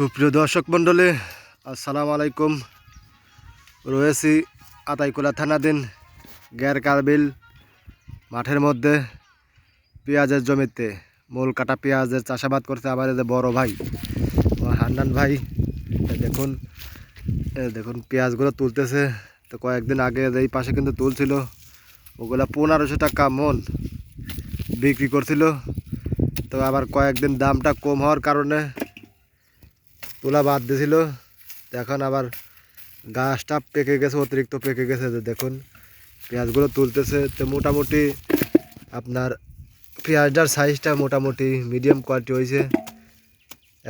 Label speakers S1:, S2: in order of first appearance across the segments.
S1: সুপ্রিয় দর্শক মণ্ডলী, আসসালামু আলাইকুম। রয়েছি আতাইকুলা থানাধীন গ্যার কারবিল মাঠের মধ্যে পেঁয়াজের জমিতে। মূল কাটা পেঁয়াজের চাষাবাদ করছে আমাদের যে বড় ভাই হান্নান ভাই দেখুন দেখুন পেঁয়াজগুলো তুলতেছে। তো কয়েকদিন আগে এই পাশে কিন্তু তুলছিল, ওগুলা পনেরোশো টাকা মন বিক্রি করছিল। তো আবার কয়েকদিন দামটা কম হওয়ার কারণে তোলা বাদ দিয়েছিল এখন আবার গাছটা পেকে গেছে অতিরিক্ত পেকে গেছে তো দেখুন পেঁয়াজগুলো তুলতেছে। তো মোটামুটি আপনার পেঁয়াজটার সাইজটা মোটামুটি মিডিয়াম কোয়ালিটি হয়েছে।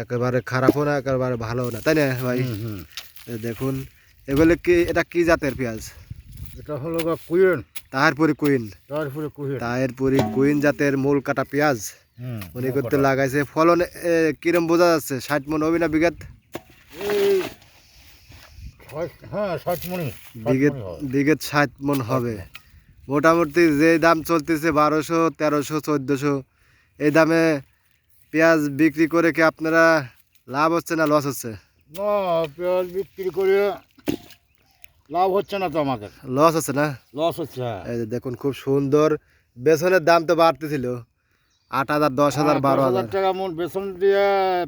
S1: একেবারে খারাপও না একেবারে ভালো না তাই না ভাই? দেখুন এগুলো কি এটা কি জাতের পেঁয়াজ?
S2: এটা হলো কুইন।
S1: তাহারপুরি কুইন।
S2: তারপরে কুইন।
S1: তাহেরপুরি কুইন জাতের মূল কাটা পেঁয়াজ। উনি করতে লাগাইছে। ফলন কিরম বোঝা যাচ্ছে? ষাট মন হবে না বিঘাত?
S2: হ্যাঁ ষাট মণি
S1: বিঘে বিঘে ষাট মন হবে। মোটামুটি যে দাম চলতেছে বারোশো তেরোশো চোদ্দোশো এই দামে পেঁয়াজ বিক্রি করে কি আপনারা লাভ হচ্ছে না লস হচ্ছে?
S2: না পেঁয়াজ বিক্রি করে লাভ হচ্ছে না তো আমাদের।
S1: লস হচ্ছে না?
S2: লস হচ্ছে
S1: এই দেখুন খুব সুন্দর। বেসনের দাম তো বাড়তেছিল। আট হাজার দশ হাজার
S2: হ্যাঁ,
S1: বারো হাজার।
S2: টাকা মন বেসন দিয়ে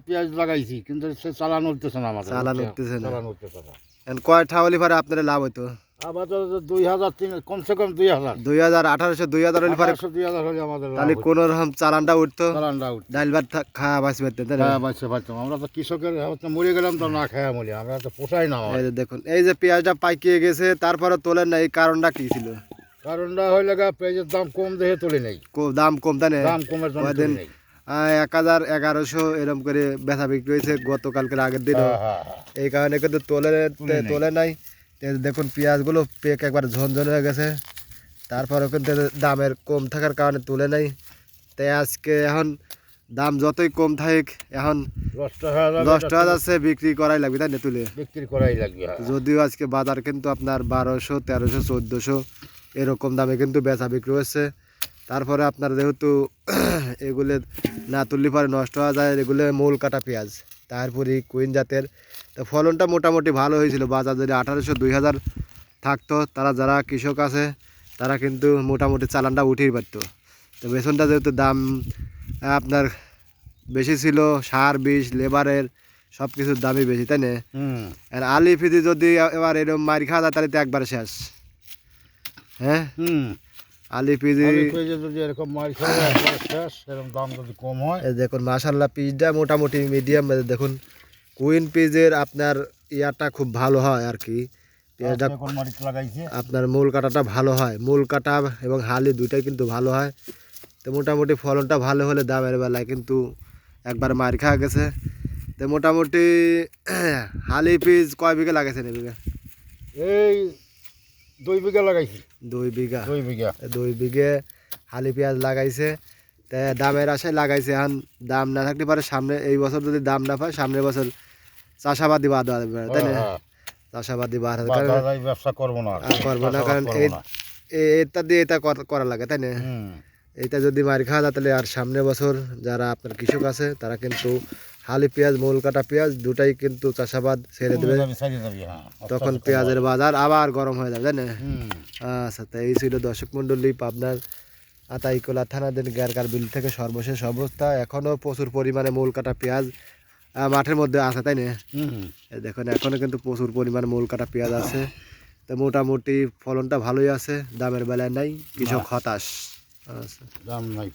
S2: পেঁয়াজ লাগাইছি কিন্তু সে চালান উঠতেছে না আমাদের
S1: চালান উঠতেছে না।
S2: চালান উঠতেছে না।
S1: এখন কয় ঠাওয়ালি ফারে আপনার লাভ হইতো?
S2: আবার দুই হাজার তিন কমসে কম দুই হাজার।
S1: দুই হাজার আঠারোশো দুই হাজার হলে ফারে
S2: দুই হাজার হলে আমাদের
S1: তাহলে। কোনো রকম চালানটা উঠতো?
S2: চালানটা উঠতো।
S1: ডাইল ভাত খাওয়া বাঁচি পারতেন
S2: হ্যাঁ বাচ্চা বাচ্চা আমরা তো কৃষকের মরে গেলাম তো না খায়া মরি। আমরা তো পোষাই না আমার।
S1: এই যে দেখুন এই যে পেঁয়াজটা পাইকিয়ে গেছে তারপরে তোলেন না এই কারণটা কি ছিল?
S2: কারণটা হইলে গা পেঁয়াজের দাম কম দেখে তুলে নেই।
S1: দাম কম তাই
S2: দাম কমের জন্য তুলে নেই।
S1: এক হাজার এগারোশো এরকম করে বেচা বিক্রি হয়েছে গতকালকের আগের দিনও।
S2: হ্যাঁ, হ্যাঁ, হ্যাঁ।
S1: এই কারণে কিন্তু তোলে
S2: তুলে নাই।
S1: দেখুন পেঁয়াজগুলো পেক একবার ঝনঝন হয়ে গেছে। তারপরেও কিন্তু দামের কম থাকার কারণে তুলে নাই। তাই আজকে এখন দাম যতই কম থাক এখন দশ টাকা যাচ্ছে বিক্রি করাই লাগবে তাই না তুলে?
S2: বিক্রি করাই লাগবে।
S1: যদিও আজকে বাজার কিন্তু আপনার বারোশো তেরোশো চোদ্দোশো। এরকম দামে কিন্তু বেচা বিক্রি হচ্ছে তারপরে আপনার যেহেতু এগুলো না তুললে পরে নষ্ট হওয়া যায় এগুলো মূল কাটা পেঁয়াজ তারপরে কুইন জাতের। তো ফলনটা মোটামুটি ভালো হয়েছিল বাজার যদি আঠারোশো দুই হাজার থাকতো তারা যারা কৃষক আছে তারা কিন্তু মোটামুটি চালানটা উঠেই পারত। তো বেসনটা যেহেতু দাম আপনার বেশি ছিল সার বিষ লেবারের সব কিছুর দামই বেশি তাই না? আর আলি ফিদি যদি এবার এরকম মারি খাওয়া যায় তাহলে তো একবার শেষ। হ্যাঁ?
S2: হুম।
S1: আলি পিজি
S2: যদি এরকম মার শেষ এরকম দাম যদি কম হয়
S1: দেখুন মাশাল্লাহ পিজটা মোটামুটি মিডিয়াম দেখুন কুইন পিজের আপনার ইয়াটা খুব ভালো হয় আর কি। পেঁয়াজটা
S2: লাগাইছে।
S1: আপনার মূল কাটাটা ভালো হয়। মূল কাটা এবং হালি দুইটাই কিন্তু ভালো হয়। তো মোটামুটি ফলনটা ভালো হলে দামের বেলায় কিন্তু একবার মার খাওয়া গেছে। তো মোটামুটি হালি পিস কয় বিঘা লাগাইছেন এই বিঘা?
S2: এই দুই বিঘা লাগাইছি।
S1: দুই বিঘা।
S2: দুই বিঘা।
S1: দুই বিঘে হালি পেঁয়াজ লাগাইছে। তা দামের আশায় লাগাইছে। এখন দাম না থাকতে পারে সামনে এই বছর যদি দাম না পায় সামনের বছর চাষাবাদি বাদ হবে তাই না?
S2: হ্যাঁ,
S1: চাষাবাদি বাদ হবে
S2: ব্যবসা করব না।
S1: করব না কারণ এটা দিয়ে এটা করা লাগে তাই না? এইটা যদি মারি খাওয়া যায় তাহলে আর সামনের বছর যারা আপনার কৃষক আছে তারা কিন্তু হালি পেঁয়াজ মূল কাটা পেঁয়াজ দুটাই কিন্তু চাষাবাদ ছেড়ে দেবে।
S2: হ্যাঁ।
S1: তখন পেঁয়াজের বাজার আবার গরম হয়ে যাবে তাই না
S2: হুম।
S1: আচ্ছা তো এই ছিল দর্শক মণ্ডলী পাবনার আতাইকোলা থানাদের গ্যারকার বিল থেকে সর্বশেষ অবস্থা। এখনও প্রচুর পরিমাণে মূল কাটা পেঁয়াজ মাঠের মধ্যে আছে তাই না? দেখুন এখনও কিন্তু প্রচুর পরিমাণে মূল কাটা পেঁয়াজ আছে। তো মোটামুটি ফলনটা ভালোই আছে দামের বেলায় নাই কৃষক হতাশ। আচ্ছা।
S2: দাম নাই